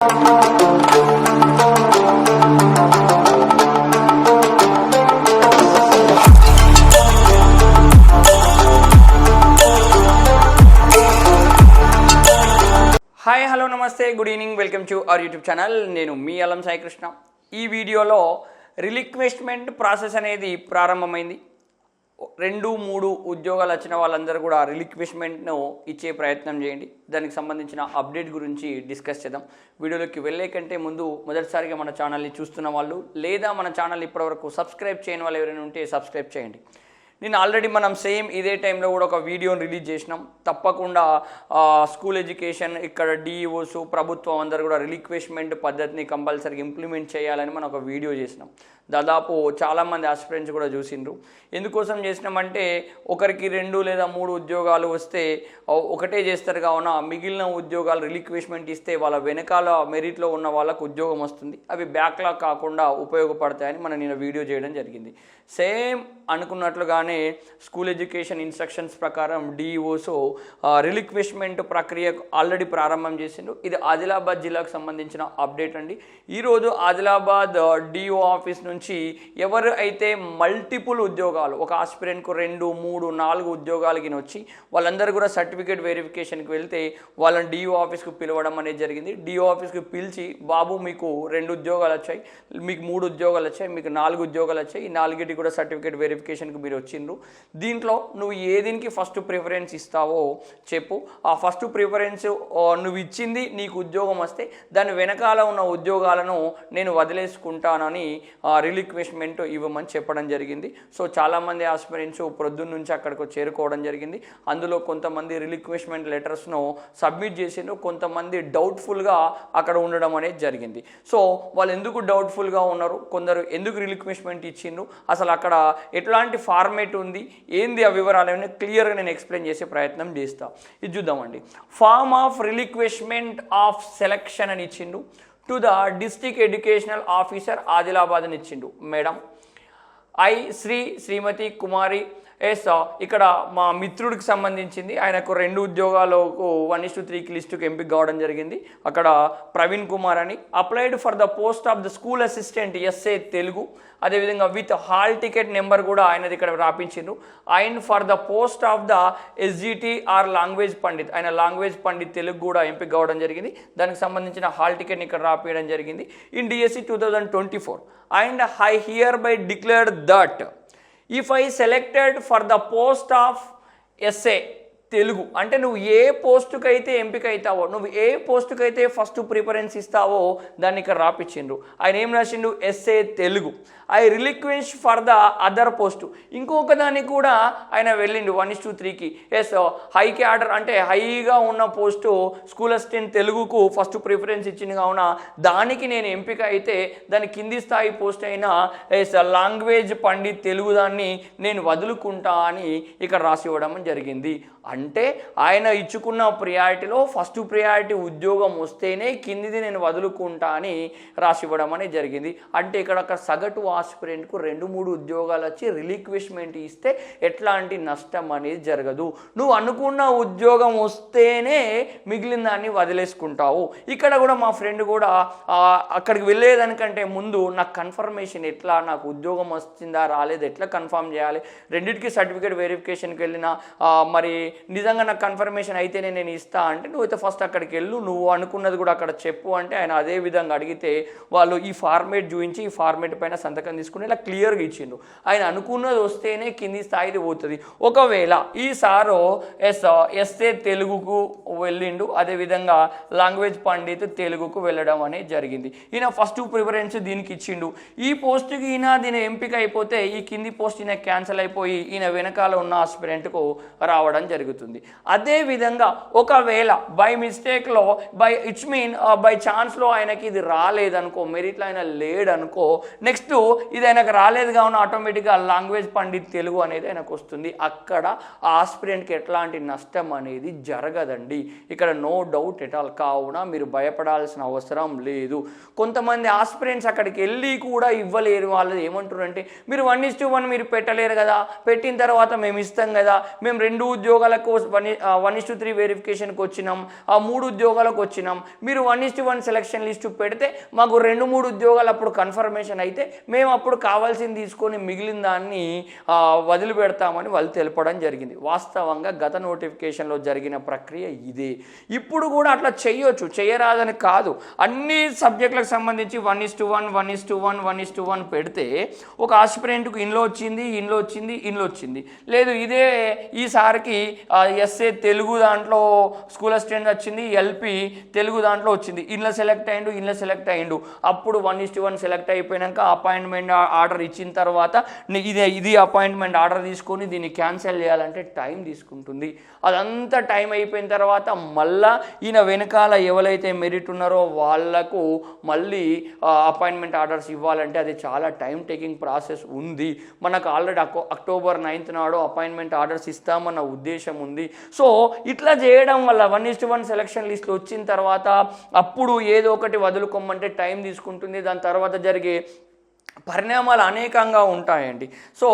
Hi hello నమస్తే good evening welcome to our YouTube channel నేను మీ అలం సాయికృష్ణ. ఈ వీడియోలో రిలిక్వెస్ట్మెంట్ ప్రాసెస్ అనేది ప్రారంభమైంది. రెండు మూడు ఉద్యోగాలు వచ్చిన వాళ్ళందరూ కూడా రిలిక్విష్మెంట్ను ఇచ్చే ప్రయత్నం చేయండి. దానికి సంబంధించిన అప్డేట్ గురించి డిస్కస్ చేద్దాం. వీడియోలోకి వెళ్ళే కంటే ముందు మొదటిసారిగా మన ఛానల్ని చూస్తున్న వాళ్ళు లేదా మన ఛానల్ ఇప్పటివరకు సబ్స్క్రైబ్ చేయని వాళ్ళు ఎవరైనా ఉంటే సబ్స్క్రైబ్ చేయండి. నేను ఆల్రెడీ మనం సేమ్ ఇదే టైంలో కూడా ఒక వీడియోని రిలీజ్ చేసినాం. తప్పకుండా స్కూల్ ఎడ్యుకేషన్ ఇక్కడ డిఈఓస్ ప్రభుత్వం అందరు కూడా రిలిక్వెస్ట్మెంట్ పద్ధతిని కంపల్సరీగా ఇంప్లిమెంట్ చేయాలని మనం ఒక వీడియో చేసినాం. దాదాపు చాలామంది ఆస్పిరెంట్స్ కూడా చూసిండ్రు. ఎందుకోసం చేసినామంటే ఒకరికి రెండు లేదా మూడు ఉద్యోగాలు వస్తే ఒకటే చేస్తారు కావున మిగిలిన ఉద్యోగాలు రిలిక్వెస్ట్మెంట్ ఇస్తే వాళ్ళ వెనకాల మెరిట్లో ఉన్న వాళ్ళకు ఉద్యోగం వస్తుంది. అవి బ్యాక్లాగ్ కాకుండా ఉపయోగపడతాయని మనం నేను వీడియో చేయడం జరిగింది. సేమ్ అనుకున్నట్లుగానే స్కూల్ ఎడ్యుకేషన్ ఇన్స్ట్రక్షన్స్ ప్రకారం డిఈఓస్ రిలిక్వెస్ట్మెంట్ ప్రక్రియ ఆల్రెడీ ప్రారంభం చేసిండ్రు ఇది ఆదిలాబాద్ జిల్లాకు సంబంధించిన అప్డేట్ అండి. ఈరోజు ఆదిలాబాద్ డిఓ ఆఫీస్ నుంచి ఎవరు అయితే మల్టిపుల్ ఉద్యోగాలు ఒక ఆస్పిరెంట్కు రెండు మూడు నాలుగు ఉద్యోగాలకి వచ్చి వాళ్ళందరూ కూడా సర్టిఫికేట్ వెరిఫికేషన్కి వెళ్తే వాళ్ళని డిఓ ఆఫీస్కు పిలవడం అనేది జరిగింది. డిఓ ఆఫీస్కి పిలిచి బాబు మీకు రెండు ఉద్యోగాలు వచ్చాయి. మీకు మూడు ఉద్యోగాలు వచ్చాయి. మీకు నాలుగు ఉద్యోగాలు వచ్చాయి. ఈ నాలుగిటి కూడా సర్టిఫికేట్ వెరిఫికేషన్కి మీరు వచ్చి ఇచ్చిండ్రు దీంట్లో నువ్వు ఏ దీనికి ఫస్ట్ ప్రిఫరెన్స్ ఇస్తావో చెప్పు. ఆ ఫస్ట్ ప్రిఫరెన్స్ నువ్వు ఇచ్చింది నీకు ఉద్యోగం వస్తే దాని వెనకాల ఉన్న ఉద్యోగాలను నేను వదిలేసుకుంటానని రిలిక్విష్మెంట్ ఇవ్వమని చెప్పడం జరిగింది. సో చాలామంది ఆస్పిరెంట్స్ ప్రొద్దున్న నుంచి అక్కడికి చేరుకోవడం జరిగింది. అందులో కొంతమంది రిలిక్విష్మెంట్ లెటర్స్ను సబ్మిట్ చేసిండ్రు. కొంతమంది డౌట్ఫుల్గా అక్కడ ఉండడం అనేది జరిగింది. సో వాళ్ళు ఎందుకు డౌట్ఫుల్గా ఉన్నారు? కొందరు ఎందుకు రిలిక్విష్మెంట్ ఇచ్చిండ్రు? అసలు అక్కడ ఎట్లాంటి ఫార్మేట్ ఉంది. ఏంది ఆ వివరాలు అనేది క్లియర్గా నేను ఎక్స్ప్లెయిన్ చేసే ప్రయత్నం చేస్తా. ఇది చూద్దామండి. Form of relinquishment of selection అని ఇచ్చిండు. To the district educational officer Adilabad అని ఇచ్చిండు. Madam I Shri Shrimati Kumari S ఇక్కడ మా మిత్రుడికి సంబంధించింది. ఆయనకు రెండు ఉద్యోగాలకు వన్ ఇస్ టు త్రీకి లిస్టుకి ఎంపిక కావడం జరిగింది. అక్కడ ప్రవీణ్ కుమార్ అని. Applied for the post of the school assistant SA Telugu. అదేవిధంగా విత్ హాల్ టికెట్ నెంబర్ కూడా ఆయనది ఇక్కడ రాపించిండ్రు. ఆయన for the post of the SGT or language Pandit. ఆయన లాంగ్వేజ్ పండిత్ తెలుగు కూడా ఎంపిక కావడం జరిగింది. దానికి సంబంధించిన హాల్ టికెట్ని ఇక్కడ రాపియడం జరిగింది. In DSC two thousand twenty four. And I hereby declared that if I selected for the post of SA Telugu. అంటే నువ్వు ఏ పోస్టుకి అయితే ఎంపిక అవుతావో నువ్వు ఏ పోస్టుకి అయితే ఫస్ట్ ప్రిఫరెన్స్ ఇస్తావో దాన్ని ఇక్కడ రాపిచ్చిండ్రు. ఆయన ఏం రాసిండు? SA Telugu. I relinquish for the other post. ఇంకొక దానికి కూడా ఆయన వెళ్ళిండు వన్ ఇస్ టూ త్రీకి. ఎస్ హైకి ఆర్డర్ అంటే హైగా ఉన్న పోస్టు స్కూల్ అసిస్టెంట్ తెలుగుకు ఫస్ట్ ప్రిఫరెన్స్ ఇచ్చింది కావున దానికి నేను ఎంపిక అయితే దాని కింది స్థాయి పోస్ట్ అయిన ఎస్ లాంగ్వేజ్ పండిత్ తెలుగు దాన్ని నేను వదులుకుంటా అని ఇక్కడ రాసి ఇవ్వడం జరిగింది. అంటే ఆయన ఇచ్చుకున్న ప్రియారిటీలో ఫస్ట్ ప్రియారిటీ ఉద్యోగం వస్తేనే కిందిది నేను వదులుకుంటా అని రాసి ఇవ్వడం అనేది జరిగింది. అంటే ఇక్కడ ఒక సగటు ఆస్పిరెంట్కు రెండు మూడు ఉద్యోగాలు వచ్చి రిలీక్విష్మెంట్ ఇస్తే ఎట్లాంటి నష్టం అనేది జరగదు. నువ్వు అనుకున్న ఉద్యోగం వస్తేనే మిగిలిన దాన్ని వదిలేసుకుంటావు. ఇక్కడ కూడా మా ఫ్రెండ్ కూడా అక్కడికి వెళ్ళేదానికంటే ముందు నాకు కన్ఫర్మేషన్ ఎట్లా నాకు ఉద్యోగం వస్తుందా రాలేదు ఎట్లా కన్ఫర్మ్ చేయాలి? రెండింటికి సర్టిఫికేట్ వెరిఫికేషన్కి వెళ్ళినా మరి నిజంగా నాకు కన్ఫర్మేషన్ అయితేనే నేను ఇస్తా అంటే నువ్వైతే ఫస్ట్ అక్కడికి వెళ్ళు నువ్వు అనుకున్నది కూడా అక్కడ చెప్పు అంటే ఆయన అదే విధంగా అడిగితే వాళ్ళు ఈ ఫార్మేట్ చూపించి ఈ ఫార్మేట్ పైన సంతకం తీసుకుని ఇలా క్లియర్గా ఇచ్చిండు. ఆయన అనుకున్నది వస్తేనే కింది స్థాయిది పోతుంది. ఒకవేళ ఈ సారు ఎస్ ఎస్ఏ తెలుగుకు వెళ్ళిండు అదేవిధంగా లాంగ్వేజ్ పండిత్ తెలుగుకు వెళ్ళడం అనేది జరిగింది. ఈయన ఫస్ట్ ప్రిఫరెన్స్ దీనికి ఇచ్చిండు. ఈ పోస్ట్కి ఈయన దీని ఎంపిక అయిపోతే ఈ కింది పోస్ట్ ఈయన క్యాన్సిల్ అయిపోయి ఈయన వెనకాల ఉన్న ఆస్పిరెంట్కు రావడం జరుగుతుంది. అదే విధంగా ఒకవేళ బై మిస్టేక్లో బై ఇట్స్ మీన్ బై ఛాన్స్లో ఆయనకి ఇది రాలేదనుకో మెరిట్లో ఆయన లేడనుకో నెక్స్ట్ ఇది ఆయనకు రాలేదు కావున ఆటోమేటిక్గా లాంగ్వేజ్ పండిత్ తెలుగు అనేది ఆయనకు వస్తుంది. అక్కడ ఆ ఆస్పిరెంట్కి ఎట్లాంటి నష్టం అనేది జరగదండి. ఇక్కడ నో డౌట్ ఎట్ ఆల్ కావున మీరు భయపడాల్సిన అవసరం లేదు. కొంతమంది ఆస్పిరెంట్స్ అక్కడికి వెళ్ళి కూడా ఇవ్వలేరు. వాళ్ళు ఏమంటారు అంటే మీరు వన్ ఇస్ వన్ మీరు పెట్టలేరు కదా. పెట్టిన తర్వాత మేము ఇస్తాం కదా. మేము రెండు ఉద్యోగాలకు course one one is to three వెరిఫికేషన్కి వచ్చినాం. ఆ మూడు ఉద్యోగాలకు వచ్చినాం. మీరు one is to one selection list పెడితే మాకు రెండు మూడు ఉద్యోగాలు అప్పుడు కన్ఫర్మేషన్ అయితే మేము అప్పుడు కావాల్సింది తీసుకొని మిగిలిన దాన్ని వదిలిపెడతామని వాళ్ళు తెలపడం జరిగింది. వాస్తవంగా గత నోటిఫికేషన్లో జరిగిన ప్రక్రియ ఇదే. ఇప్పుడు కూడా అట్లా చేయొచ్చు చేయరాదని కాదు. అన్ని సబ్జెక్టులకు సంబంధించి one is to one one is to one one is to one పెడితే ఒక ఆస్పిరెంట్కు ఇన్లో వచ్చింది ఇన్లో వచ్చింది ఇన్లో వచ్చింది. లేదు ఇదే ఈసారికి ఎస్ఏ తెలుగు దాంట్లో స్కూల్ అసిస్టెంట్ వచ్చింది ఎల్పి తెలుగు దాంట్లో వచ్చింది. ఇంట్లో సెలెక్ట్ అయ్యిండు ఇంట్లో సెలెక్ట్ అయ్యిండు అప్పుడు one is to one select అయిపోయినాక అపాయింట్మెంట్ ఆర్డర్ ఇచ్చిన తర్వాత ఇది ఇది అపాయింట్మెంట్ ఆర్డర్ తీసుకొని దీన్ని క్యాన్సిల్ చేయాలంటే టైం తీసుకుంటుంది. అదంతా టైం అయిపోయిన తర్వాత మళ్ళా ఈయన వెనకాల ఎవరైతే మెరిట్ ఉన్నారో వాళ్ళకు మళ్ళీ అపాయింట్మెంట్ ఆర్డర్స్ ఇవ్వాలంటే అది చాలా టైం టేకింగ్ ప్రాసెస్ ఉంది. మనకు ఆల్రెడీ అక్టోబర్ నైన్త్ నాడు అపాయింట్మెంట్ ఆర్డర్స్ ఇస్తామన్న ఉద్దేశం ఉంది సో ఇట్లా చేయడం వల్ల వన్ ఇస్ వన్ సెలక్షన్ లిస్ట్లో వచ్చిన తర్వాత అప్పుడు ఏదో ఒకటి వదులుకోమంటే టైం తీసుకుంటుంది. దాని తర్వాత జరిగే పరిణామాలు అనేకంగా ఉంటాయండి. సో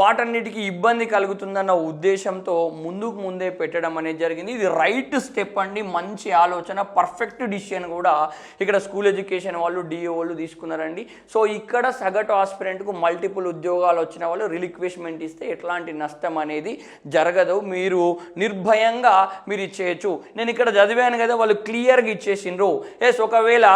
వాటన్నిటికీ ఇబ్బంది కలుగుతుందన్న ఉద్దేశంతో ముందుకు ముందే పెట్టడం అనేది జరిగింది. ఇది రైట్ స్టెప్ అండి. మంచి ఆలోచన పర్ఫెక్ట్ డిసిషన్ కూడా ఇక్కడ స్కూల్ ఎడ్యుకేషన్ వాళ్ళు డిఓ వాళ్ళు తీసుకున్నారండి. సో ఇక్కడ సగటు ఆస్పిరెంట్కు మల్టిపుల్ ఉద్యోగాలు వచ్చిన వాళ్ళు రిలిక్వెస్ట్మెంట్ ఇస్తే ఎట్లాంటి నష్టం అనేది జరగదు. మీరు నిర్భయంగా మీరు ఇచ్చేయచ్చు. నేను ఇక్కడ చదివాను కదా వాళ్ళు క్లియర్గా ఇచ్చేసిండ్రు. ఎస్ ఒకవేళ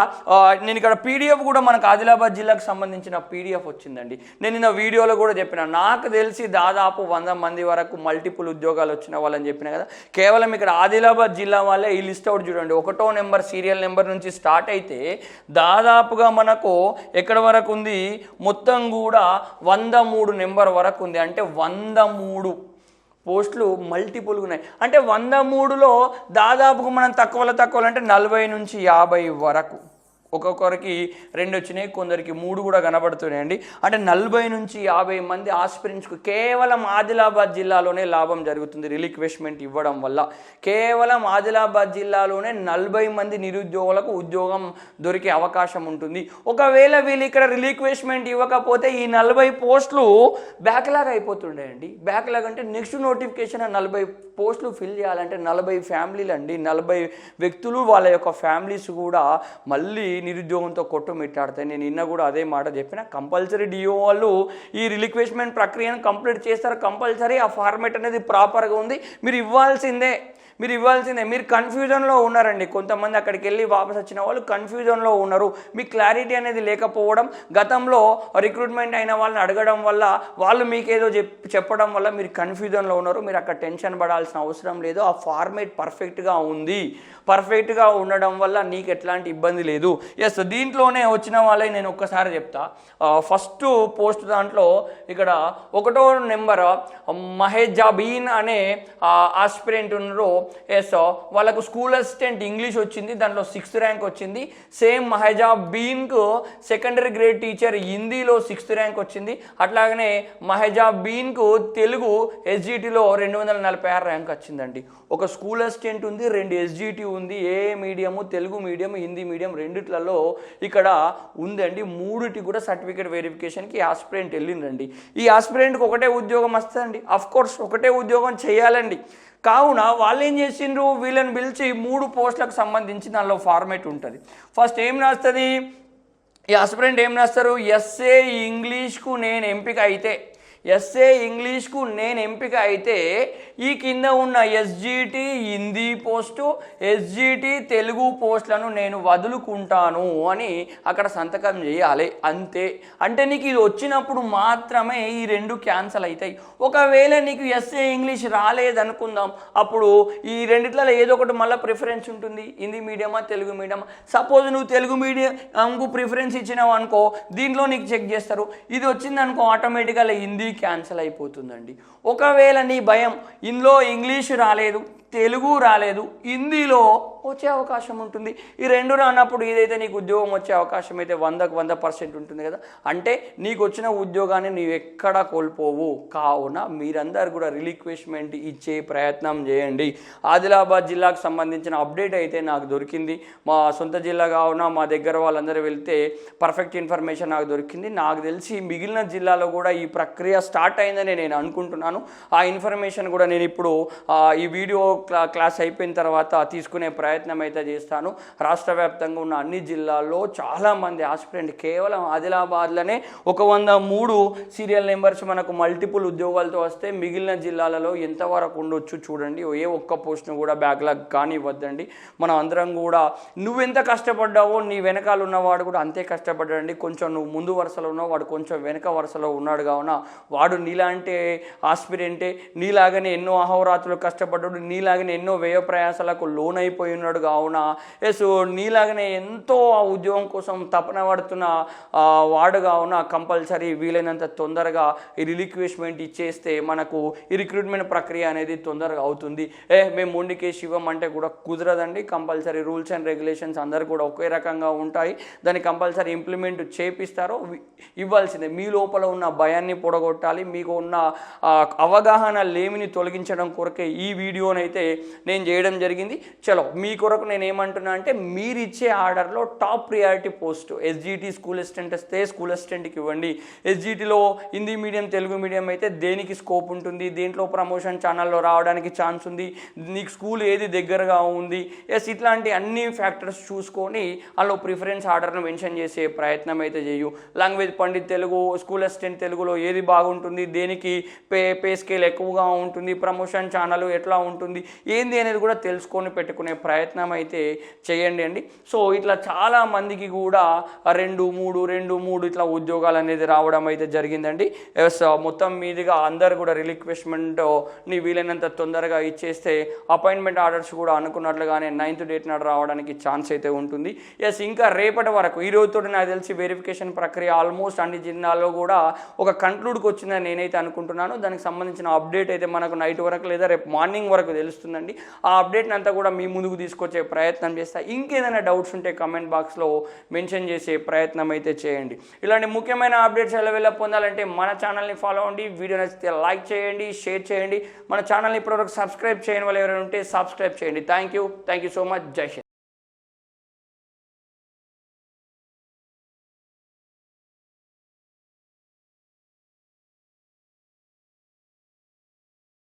నేను ఇక్కడ పీడిఎఫ్ కూడా మనకు ఆదిలాబాద్ జిల్లాకు సంబంధించిన పీడిఎఫ్ వచ్చిందండి. నేను నిన్న వీడియోలో కూడా చెప్పిన నాకు తెలిసి దాదాపు వంద మంది వరకు మల్టిపుల్ ఉద్యోగాలు వచ్చిన వాళ్ళని చెప్పిన కదా కేవలం ఇక్కడ ఆదిలాబాద్ జిల్లా వాళ్ళే ఈ లిస్ట్ అవుట్ చూడండి. ఒకటో నెంబర్ సీరియల్ నెంబర్ నుంచి స్టార్ట్ అయితే దాదాపుగా మనకు ఎక్కడ వరకు ఉంది? మొత్తం కూడా వంద మూడు నెంబర్ వరకు ఉంది. అంటే వంద మూడు పోస్టులు మల్టిపుల్ ఉన్నాయి. అంటే వంద మూడులో దాదాపుగా మనం తక్కువలో తక్కువలో అంటే నలభై నుంచి యాభై వరకు. ఒక్కొక్కరికి రెండు వచ్చినాయి కొందరికి మూడు కూడా కనబడుతున్నాయండి. అంటే నలభై నుంచి యాభై మంది ఆస్పిరించుకు కేవలం ఆదిలాబాద్ జిల్లాలోనే లాభం జరుగుతుంది రిలిక్వెస్ట్మెంట్ ఇవ్వడం వల్ల. కేవలం ఆదిలాబాద్ జిల్లాలోనే నలభై మంది నిరుద్యోగులకు ఉద్యోగం దొరికే అవకాశం ఉంటుంది. ఒకవేళ వీళ్ళు ఇక్కడ రిలిక్వెస్ట్మెంట్ ఇవ్వకపోతే ఈ నలభై పోస్టులు బ్యాక్లాగ్ అయిపోతుండేయండి. బ్యాక్లాగ్ అంటే నెక్స్ట్ నోటిఫికేషన్ నలభై పోస్టులు ఫిల్ చేయాలంటే నలభై ఫ్యామిలీలు అండి నలభై వ్యక్తులు వాళ్ళ యొక్క ఫ్యామిలీస్ కూడా మళ్ళీ నిరుద్యోగంతో కొట్టుమిట్టాడతాయి నేను నిన్న కూడా అదే మాట చెప్పిన. కంపల్సరీ డిఓ వాళ్ళు ఈ రిలిక్వెస్ట్మెంట్ ప్రక్రియను కంప్లీట్ చేస్తారు. కంపల్సరీ ఆ ఫార్మేట్ అనేది ప్రాపర్గా ఉంది. మీరు ఇవ్వాల్సిందే. మీరు ఇవ్వాల్సిందే. మీరు కన్ఫ్యూజన్లో ఉన్నారండి. కొంతమంది అక్కడికి వెళ్ళి వాపస్ వచ్చిన వాళ్ళు కన్ఫ్యూజన్లో ఉన్నారు. మీ క్లారిటీ అనేది లేకపోవడం గతంలో రిక్రూట్మెంట్ అయిన వాళ్ళని అడగడం వల్ల వాళ్ళు మీకేదో చెప్ చెప్పడం వల్ల మీరు కన్ఫ్యూజన్లో ఉన్నారు. మీరు అక్కడ టెన్షన్ పడాల్సిన అవసరం లేదు. ఆ ఫార్మేట్ పర్ఫెక్ట్గా ఉంది. పర్ఫెక్ట్గా ఉండడం వల్ల నీకు ఎట్లాంటి ఇబ్బంది లేదు. ఎస్ దీంట్లోనే వచ్చిన వాళ్ళే నేను ఒక్కసారి చెప్తా. ఫస్ట్ పోస్ట్ దాంట్లో ఇక్కడ ఒకటో నెంబర్ మహేజాబీన్ అనే ఆస్పిరెంట్ ఉన్నారు. ఎస్ వాళ్ళకు స్కూల్ అసిస్టెంట్ ఇంగ్లీష్ వచ్చింది దాంట్లో సిక్స్త్ ర్యాంక్ వచ్చింది. సేమ్ మహేజాబ్ బీన్కు సెకండరీ గ్రేడ్ టీచర్ హిందీలో సిక్స్త్ ర్యాంక్ వచ్చింది. అట్లాగనే మహేజాబ్ బీన్కు తెలుగు ఎస్జిటిలో రెండు వందల నలభై ఆరు ర్యాంక్ వచ్చిందండి. ఒక స్కూల్ అసిస్టెంట్ ఉంది రెండు ఎస్జిటి ఉంది ఏ medium Telugu medium Hindi medium రెండిట్లలో ఇక్కడ ఉందండి. మూడిటి కూడా సర్టిఫికేట్ వెరిఫికేషన్కి ఆస్పిరెంట్ వెళ్ళిందండి. ఈ ఆస్పిరెంట్కి ఒకటే ఉద్యోగం వస్తుందండి. అఫ్ కోర్స్ ఒకటే ఉద్యోగం చేయాలండి. కావున వాళ్ళు ఏం చేసిండ్రు? వీళ్ళని పిలిచి మూడు పోస్టులకు సంబంధించి దానిలో ఫార్మేట్ ఉంటుంది. ఫస్ట్ ఏం రాస్తుంది? ఈ ఆస్పిరెంట్ ఏం రాస్తారు? ఎస్ఏ ఇంగ్లీష్కు నేను ఎంపిక అయితే ఎస్ఏ ఇంగ్లీష్కు నేను ఎంపిక అయితే ఈ కింద ఉన్న SGT Hindi post SGT Telugu పోస్టులను నేను వదులుకుంటాను అని అక్కడ సంతకం చేయాలి. అంతే. అంటే నీకు ఇది వచ్చినప్పుడు మాత్రమే ఈ రెండు క్యాన్సల్ అవుతాయి ఒకవేళ నీకు ఎస్ఏ ఇంగ్లీష్ రాలేదనుకుందాం అప్పుడు ఈ రెండిట్లలో ఏదో ఒకటి మళ్ళీ ప్రిఫరెన్స్ ఉంటుంది. హిందీ మీడియమా తెలుగు మీడియమా? సపోజ్ నువ్వు తెలుగు మీడియంకు ప్రిఫరెన్స్ ఇచ్చినావు అనుకో దీంట్లో నీకు చెక్ చేస్తారు. ఇది వచ్చిందనుకో ఆటోమేటిక్గా హిందీ క్యాన్సిల్ అయిపోతుందండి. ఒకవేళ నీ భయం ఇందులో ఇంగ్లీష్ రాలేదు తెలుగు రాలేదు హిందీలో వచ్చే అవకాశం ఉంటుంది. ఈ రెండు రానప్పుడు ఏదైతే నీకు ఉద్యోగం వచ్చే అవకాశం అయితే వందకు వంద పర్సెంట్ ఉంటుంది కదా. అంటే నీకు వచ్చిన ఉద్యోగాన్ని నీవు ఎక్కడా కోల్పోవు. కావున మీరందరూ కూడా రిలిక్వెస్ట్మెంట్ ఇచ్చే ప్రయత్నం చేయండి. ఆదిలాబాద్ జిల్లాకు సంబంధించిన అప్డేట్ అయితే నాకు దొరికింది. మా సొంత జిల్లా కావున మా దగ్గర వాళ్ళందరూ వెళ్తే పర్ఫెక్ట్ ఇన్ఫర్మేషన్ నాకు దొరికింది. నాకు తెలిసి మిగిలిన జిల్లాలో కూడా ఈ ప్రక్రియ స్టార్ట్ అయిందని నేను అనుకుంటున్నాను. ఆ ఇన్ఫర్మేషన్ కూడా నేను ఇప్పుడు ఈ వీడియో క్లా క్లాస్ అయిపోయిన తర్వాత తీసుకునే ప్రయత్నం అయితే చేస్తాను. రాష్ట్ర వ్యాప్తంగా ఉన్న అన్ని జిల్లాల్లో చాలామంది ఆస్పిరెంట్ కేవలం ఆదిలాబాద్లోనే ఒక వంద మూడు సీరియల్ నెంబర్స్ మనకు మల్టిపుల్ ఉద్యోగాలతో వస్తే మిగిలిన జిల్లాలలో ఎంతవరకు ఉండొచ్చు చూడండి. ఏ ఒక్క పోస్ట్ను కూడా బ్యాక్లాగ్ కానివ్వద్దండి. మనం అందరం కూడా నువ్వెంత కష్టపడ్డావో నీ వెనకాల ఉన్నవాడు కూడా అంతే కష్టపడ్డాడండి. కొంచెం నువ్వు ముందు వరుసలో ఉన్నావు వాడు కొంచెం వెనక వరుసలో ఉన్నాడు కావున వాడు నీలాంటి ఆస్పిరెంటే నీలాగనే ఎన్నో అహోరాత్రులు కష్టపడ్డాడు నీలా నీలాగనే ఎన్నో వ్యయ ప్రయాసాలకు లోనైపోయి ఉన్నాడు. కావున ఎస్ నీలాగనే ఎంతో ఆ ఉద్యోగం కోసం తపన పడుతున్న వాడు కావున కంపల్సరీ వీలైనంత తొందరగా ఈ రిలిక్విష్మెంట్ ఇచ్చేస్తే మనకు ఈ రిక్రూట్మెంట్ ప్రక్రియ అనేది తొందరగా అవుతుంది. ఏ మేము మొండికేసి ఇవ్వమంటే కూడా కుదరదండి. కంపల్సరీ రూల్స్ అండ్ రెగ్యులేషన్స్ అందరు కూడా ఒకే రకంగా ఉంటాయి. దాన్ని కంపల్సరీ ఇంప్లిమెంట్ చేపిస్తారో ఇవ్వాల్సిందే. మీ లోపల ఉన్న భయాన్ని పొడగొట్టాలి. మీకు ఉన్న అవగాహన లేమిని తొలగించడం కొరకే ఈ వీడియోనైతే నేను చేయడం జరిగింది. చలో మీ కొరకు నేను ఏమంటున్నా అంటే మీరు ఇచ్చే ఆర్డర్లో top priority post SGT school assistant వస్తే స్కూల్ అసిస్టెంట్కి ఇవ్వండి. ఎస్జిటిలో హిందీ మీడియం తెలుగు మీడియం అయితే దేనికి స్కోప్ ఉంటుంది? దేంట్లో ప్రమోషన్ ఛానల్లో రావడానికి ఛాన్స్ ఉంది? నీకు స్కూల్ ఏది దగ్గరగా ఉంది? ఎస్ ఇట్లాంటి అన్ని ఫ్యాక్టర్స్ చూసుకొని అందులో ప్రిఫరెన్స్ ఆర్డర్ను మెన్షన్ చేసే ప్రయత్నం అయితే చేయు language Pandit Telugu school assistant తెలుగులో ఏది బాగుంటుంది? దేనికి పే పే స్కేల్ ఎక్కువగా ఉంటుంది? ప్రమోషన్ ఛానల్ ఎట్లా ఉంటుంది? ఏంది అనేది కూడా తెలుసుకొని పెట్టుకునే ప్రయత్నం అయితే చేయండి అండి. సో ఇట్లా చాలా మందికి కూడా రెండు మూడు రెండు మూడు ఇట్లా ఉద్యోగాలు అనేది రావడం అయితే జరిగిందండి. ఎస్ మొత్తం మీదుగా అందరు కూడా రిలిక్వెస్ట్మెంట్ని వీలైనంత తొందరగా ఇచ్చేస్తే అపాయింట్మెంట్ ఆర్డర్స్ కూడా అనుకున్నట్లుగానే నైన్త్ డేట్ నాడు రావడానికి ఛాన్స్ అయితే ఉంటుంది. ఎస్ ఇంకా రేపటి వరకు ఈ రోజుతో నాకు తెలిసి వెరిఫికేషన్ ప్రక్రియ ఆల్మోస్ట్ అన్ని జిల్లాల్లో కూడా ఒక కంక్లూడ్కి వచ్చిందని నేనైతే అనుకుంటున్నాను. దానికి సంబంధించిన అప్డేట్ అయితే మనకు నైట్ వరకు లేదా రేపు మార్నింగ్ వరకు తెలుస్తుందండి ఆ అప్డేట్ని అంతా కూడా మీ ముందుకు తీసుకొచ్చే ప్రయత్నం చేస్తా. ఇంకేదైనా డౌట్స్ ఉంటే కమెంట్ బాక్స్లో మెన్షన్ చేసే ప్రయత్నం అయితే చేయండి. ఇలాంటి ముఖ్యమైన అప్డేట్స్ ఎలా వెళ్ళ పొందాలంటే మన ఛానల్ని ఫాలో అవ్వండి వీడియో నచ్చితే లైక్ చేయండి షేర్ చేయండి. మన ఛానల్ని ఇప్పటివరకు సబ్స్క్రైబ్ చేయని వాళ్ళు ఎవరైనా ఉంటే సబ్స్క్రైబ్ చేయండి. Thank you. Thank you so much. జై